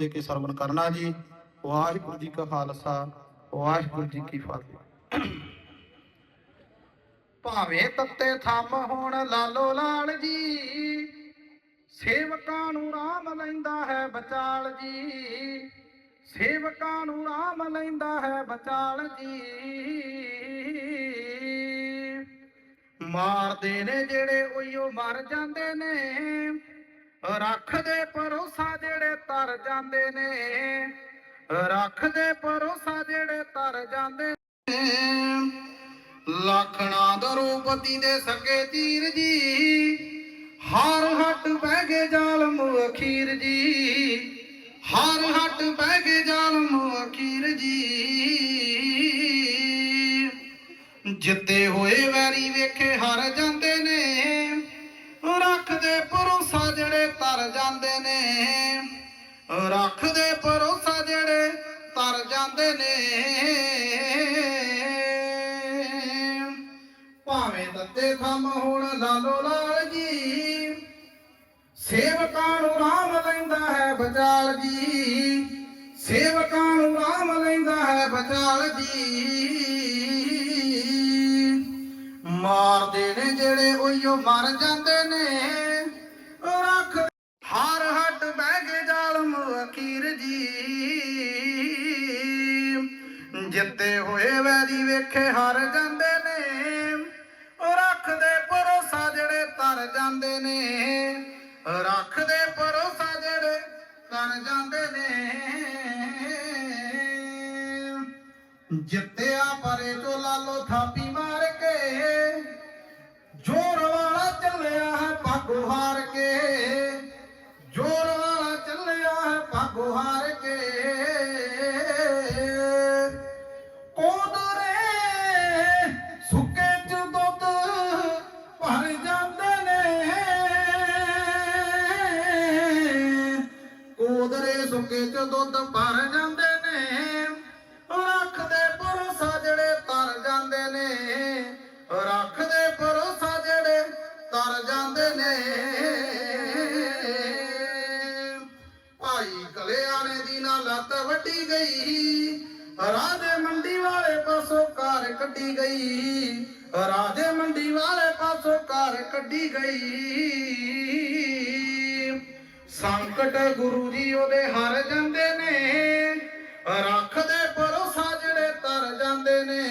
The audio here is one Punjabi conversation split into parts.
ਦੇ ਕੇ ਸਰਵਨ ਕਰਨਾ ਜੀ। ਵਾਹਿਗੁਰੂ ਜੀ ਕਾ ਖਾਲਸਾ, ਵਾਹਿਗੁਰੂ ਜੀ ਕੀ ਫਤਿਹ। ਭਾਵੇਂ ਤੱਤੇ ਥੰਮ ਹੋਣ ਲਾਲੋ ਲਾਲ ਜੀ, ਸੇਵਕਾਂ ਨੂੰ ਰਾਮ ਲੈਂਦਾ ਹੈ ਬਚਾਲ ਜੀ। ਸੇਵਕਾਂ ਨੂੰ ਰਾਮ ਲੈਂਦਾ ਹੈ ਬਚਾਲ ਜੀ। ਮਾਰਦੇ ਨੇ ਜਿਹੜੇ ਉਈਓ ਮਰ ਜਾਂਦੇ ਨੇ। ਰੱਖਦੇ ਭਰੋਸਾ ਜਿਹੜੇ ਤਰ ਜਾਂਦੇ ਨੇ। ਰੱਖਦੇ ਭਰੋਸਾ ਜਿਹੜੇ ਤਰ ਜਾਂਦੇ ਨੇ। ਲਖਣਾ ਦਰੂਪਤੀ ਦੇ ਸਕੇ ਤੀਰ ਜੀ। ਹਾਰ ਹੱਟ ਬਹਿ ਗਏ ਜ਼ਾਲਮ ਅਖੀਰ ਜੀ। ਹਾਰ ਹੱਟ ਬਹਿ ਗਏ ਜ਼ਾਲਮ ਅਖੀਰ ਜੀ। ਜਿੱਤੇ ਹੋਏ ਵੈਰੀ ਵੇਖੇ ਹਰ ਜਾਂਦੇ ਨੇ। ਰੱਖ ਦੇ ਭਰੋਸਾ ਜਿਹੜੇ ਤਰ ਜਾਂਦੇ ਨੇ। ਰੱਖ ਦੇ ਭਰੋਸਾ ਜਿਹੜੇ ਤਰ ਜਾਂਦੇ ਨੇ। ਭਾਵੇਂ ਤੱਤੇ ਥੰਮ ਹੁਣ ਲਾਲੋ ਲਾਲ ਜੀ, ਸੇਵਕਾਂ ਨੂੰ ਰਾਮ ਲੈਂਦਾ ਹੈ ਬਚਾਲ ਜੀ। ਸੇਵਕਾਂ ਨੂੰ ਰਾਮ ਲੈਂਦਾ ਹੈ ਬਚਾਲ ਜੀ। ਜਿਹੜੇ ਮਰ ਜਾਂਦੇ ਨੇ, ਰੱਖ ਹਾਰ ਹੱਟ ਬਹਿ ਗਏ ਜ਼ਾਲਮ ਅਖੀਰ ਜੀ। ਜਿੱਤੇ ਹੋਏ ਵੈਰੀ ਵੇਖੇ ਹਾਰ ਜਾਂਦੇ ਨੇ ਉਹ ਰੱਖਦੇ ਭਰੋਸਾ ਜਿਹੜੇ ਤਰ ਜਾਂਦੇ ਨੇ ਰੱਖਦੇ ਭਰੋਸਾ ਜਿਹੜੇ ਤਰ ਜਾਂਦੇ ਨੇ। ਜਿੱਤੇ ਕੋਦਰੇ ਸੁੱਕੇ ਚ ਦੁੱਧ ਭਰ ਜਾਂਦੇ ਨੇ ਰੱਖ ਦੇ ਭਰੋਸਾ ਜਿਹੜੇ ਤਰ ਜਾਂਦੇ ਨੇ ਰੱਖ ਦੇ ਭਰੋਸਾ ਜਿਹੜੇ ਤਰ ਜਾਂਦੇ ਨੇ। ਭਾਈ ਕਲਿਆਣੇ ਦੀ ਨਾ ਲੱਤ ਵੱਡੀ ਗਈ, ਰਾਜੇ ਮੰਡੀ ਵਾਲੇ ਪਾਸੋਂ ਕਾਰ ਕੱਢੀ ਗਈ, ਰਾਜੇ ਮੰਡੀ ਵਾਲੇ ਪਾਸੋਂ ਕਾਰ ਕੱਢੀ ਗਈ। ਸੰਕਟ ਗੁਰੂ ਜੀ ਉਹਦੇ ਹਰ ਜਾਂਦੇ ਨੇ, ਰੱਖਦੇ ਭਰੋਸਾ ਜਿਹੜੇ ਤਰ ਜਾਂਦੇ ਨੇ,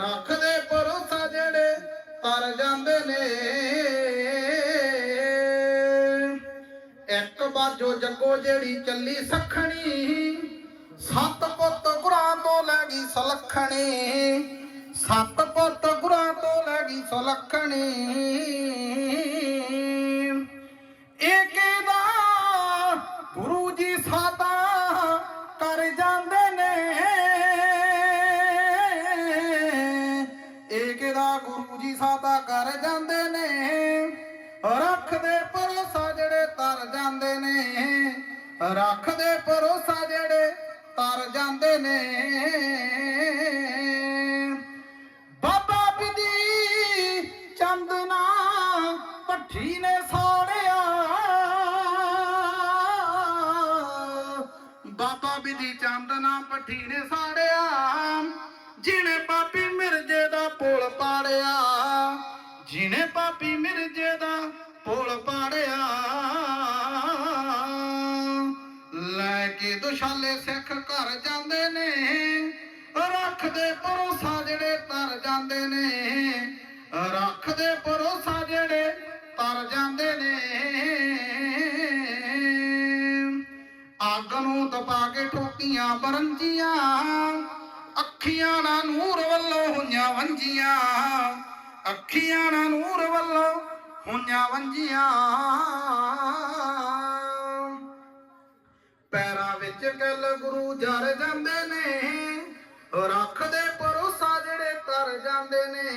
ਰੱਖਦੇ ਭਰੋਸਾ ਜਿਹੜੇ ਤਰ ਜਾਂਦੇ ਨੇ। ਇੱਕ ਬਾਜੋ ਜੱਗੋ ਜਿਹੜੀ ਚੱਲੀ ਸਖਣੀ, ਸੱਤ ਪੁੱਤ ਗੁਰਾਂ ਤੋਂ ਲੈ ਗਈ ਸਲਖਣੀ, ਸੱਤ ਪੁੱਤ ਗੁਰਾਂ ਤੋਂ ਲੈ ਗਈ ਸਲਖਣੀ। ਰੱਖਦੇ ਭਰੋਸਾ ਜਿਹੜੇ ਤਰ ਜਾਂਦੇ ਨੇ। ਬਾਬਾ ਬਿਦੀ ਚੰਦਨਾ ਪੱਠੀ ਨੇ ਸਾੜਿਆ। ਬਾਬਾ ਬਿਦੀ ਚੰਦਨਾ ਪੱਠੀ ਨੇ ਸਾੜਿਆ। ਜਿਹਨੇ ਪਾਪੀ ਮਿਰਜੇ ਦਾ ਪੁਲ ਪਾੜਿਆ। ਜਿਹਨੇ ਪਾਪੀ ਮਿਰਜੇ ਦਾ ਪੁਲ ਪਾੜਿਆ। ਦੁਸ਼ਾਲੇ ਸਿੱਖ ਘਰ ਜਾਂਦੇ ਨੇ ਰੱਖ ਦੇ ਭਰੋਸਾ ਜਿਹੜੇ ਤਰ ਜਾਂਦੇ ਨੇ ਰੱਖ ਦੇ ਭਰੋਸਾ ਜਿਹੜੇ ਤਰ ਜਾਂਦੇ ਨੇ। ਅੱਗ ਨੂੰ ਦਬਾ ਕੇ ਠੋਕੀਆਂ ਬਰੰਜੀਆਂ, ਅੱਖੀਆਂ ਨਾਲ ਨੂਰ ਵੱਲੋਂ ਹੋਈਆਂ ਵੰਜੀਆਂ, ਅੱਖੀਆਂ ਨਾਲ ਨੂਰ ਵੱਲੋਂ ਹੋਈਆਂ ਵੰਜੀਆਂ। ਗੁਰੂ ਜਰ ਜਾਂਦੇ ਨੇ ਰੱਖ ਦੇ ਭਰੋਸਾ ਜਿਹੜੇ ਤਰ ਜਾਂਦੇ ਨੇ,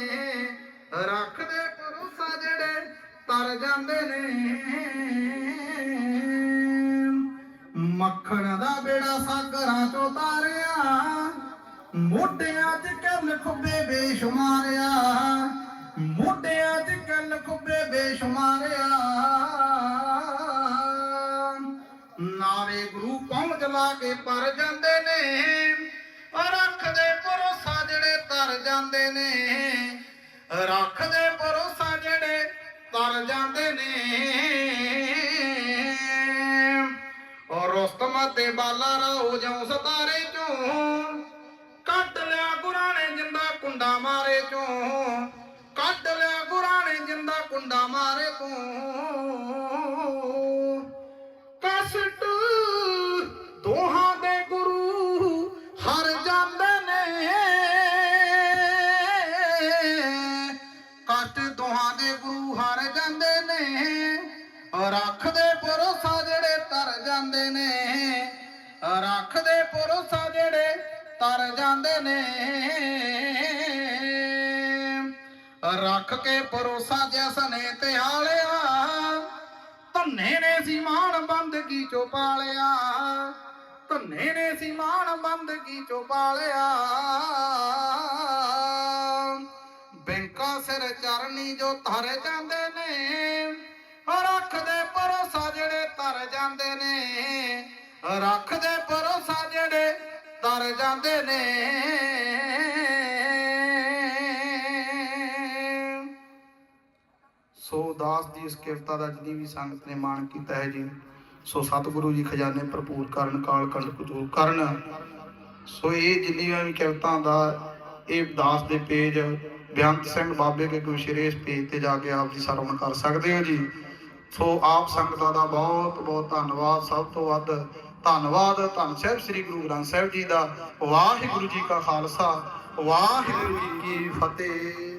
ਰੱਖਦੇ ਭਰੋਸਾ ਜਿਹੜੇ ਤਰ ਜਾਂਦੇ ਨੇ। ਮੱਖਣ ਦਾ ਬੇੜਾ ਸਾਗਰਾਂ ਚੋਂ ਤਾਰਿਆ, ਮੋਢਿਆਂ 'ਚ ਕੰਨ ਖੁੱਬੇ ਬੇਸ਼ੁਮਾਰਿਆ ਮੋਢਿਆਂ 'ਚ ਕੰਨ ਖੁੱਬੇ ਬੇਸ਼ੁਮਾਰਿਆ ਨਾਰੇ ਗੁਰੂ ਪਹੁੰਚ ਲਾ ਕੇ ਪਰ ਜਾਂਦੇ ਨੇ? ਰੱਖ ਦੇ ਭਰੋਸਾ ਜਿਹੜੇ ਤਰ ਜਾਂਦੇ ਨੇ। ਰੱਖ ਦੇ ਭਰੋਸਾ ਜਿਹੜੇ ਤਰ ਜਾਂਦੇ ਨੇ। ਔਰ ਰੁਸਤਮ ਤੇ ਬਾਲਾ ਰਾਓ ਜਿਉ ਸਤਾਰੇ ਚੋਂ, ਕੱਢ ਲਿਆ ਗੁਰਾਂ ਨੇ ਜਿੰਦਾ ਕੁੰਡਾ ਮਾਰੇ ਚੋਂ, ਕੱਢ ਲਿਆ ਗੁਰਾਂ ਨੇ ਜਿੰਦਾ ਕੁੰਡਾ ਮਾਰੇ ਤੋਂ ਦੋਹਾਂ ਦੇ ਗੁਰੂ ਹਰ ਜਾਂਦੇ ਨੇ। ਰੱਖ ਦੇ ਭਰੋਸਾ ਜਿਹੜੇ ਤਰ ਜਾਂਦੇ ਨੇ। ਰੱਖ ਦੇ ਭਰੋਸਾ ਜਿਹੜੇ ਤਰ ਜਾਂਦੇ ਨੇ। ਰੱਖ ਕੇ ਭਰੋਸਾ ਜਿਸ ਨੇ ਤੇ ਹਾਲਿਆ ਧੰਨੇ ਨੇ ਸੀ ਮਾਣ ਬੰਦਗੀ ਚੋਂ ਪਾਲਿਆ। ਧੰਨੇ ਨੇ ਸੀ ਮਾਣ ਬੰਦਗੀ ਚੋਂ ਪਾਲਿਆ। ਸਿਰ ਚਰਨੀ ਜੋ ਧਰ ਜਾਂਦੇ ਨੇ, ਰੱਖਦੇ ਭਰੋਸਾ ਜਿਹੜੇ ਤਰ ਜਾਂਦੇ ਨੇ, ਰੱਖਦੇ ਭਰੋਸਾ ਜਿਹੜੇ ਤਰ ਜਾਂਦੇ ਨੇ। ਸੋ ਦਾਸ ਦੀ ਇਸ ਕਿਰਤਾ ਦਾ ਜਿੰਨੀ ਵੀ ਸੰਗਤ ਨੇ ਮਾਣ ਕੀਤਾ ਹੈ ਜੀ, ਸੋ ਸਤਿਗੁਰੂ ਜੀ ਖਜ਼ਾਨੇ ਭਰਪੂਰ ਕਰਨ, ਕਾਲ ਕੰਡ ਕੁਚੂਰ ਕਰਨ। ਸੋ ਇਹ ਜਿੰਨੀਆਂ ਵੀ ਕਿਰਤਾਂ ਦਾ, ਇਹ ਦਾਸ ਦੇ ਪੇਜ ਬਿਆੰਤ ਸਿੰਘ ਬਾਬੇ ਕੇ ਕੋਈ ਇਸ ਪੇਜ ਤੇ ਜਾ ਕੇ ਆਪ ਜੀ ਸਰਵਣ ਕਰ ਸਕਦੇ ਹੋ ਜੀ। ਸੋ ਆਪ ਸੰਗਤਾਂ ਦਾ ਬਹੁਤ ਬਹੁਤ ਧੰਨਵਾਦ। ਸਭ ਤੋਂ ਵੱਧ ਧੰਨਵਾਦ ਧੰਨ ਸਾਹਿਬ ਸ੍ਰੀ ਗੁਰੂ ਗ੍ਰੰਥ ਸਾਹਿਬ ਜੀ ਦਾ। ਵਾਹਿਗੁਰੂ ਜੀ ਕਾ ਖਾਲਸਾ। ਵਾਹਿਗੁਰੂ ਜੀ ਕੀ ਫਤਿਹ।